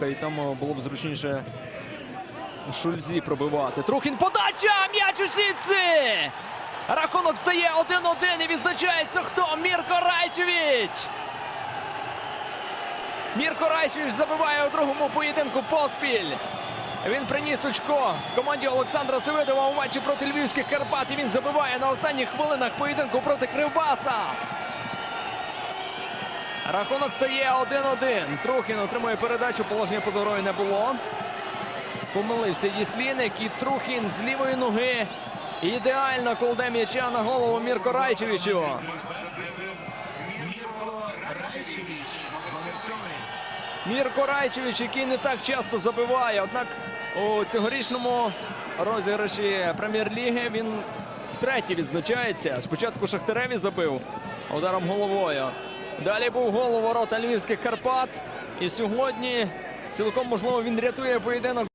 І там е, було б зручніше Шульзі пробивати. Трухін подача! М'яч у сітці! Рахунок стає 1-1 і відзначається хто? Мірко Райчевич! Мірко Райчевич забиває у другому поєдинку поспіль. Він приніс очко команді Олександра Севидова у матчі проти львівських Карпат. І він забиває на останніх хвилинах поєдинку проти Кривбаса. Рахунок стає 1-1. Трухін отримує передачу. Положення поза грою не було. Помилився Єсліник і Трухін з лівої ноги. Ідеально кладе м'яча на голову Мірко Райчевичу. Мірко Райчевич, який не так часто забиває. Однак у цьогорічному розіграші прем'єр-ліги він втретє відзначається. Спочатку Шахтареві забив ударом головою. Далі був гол у ворота Львівських Карпат. І сьогодні цілком можливо він рятує поєдинок.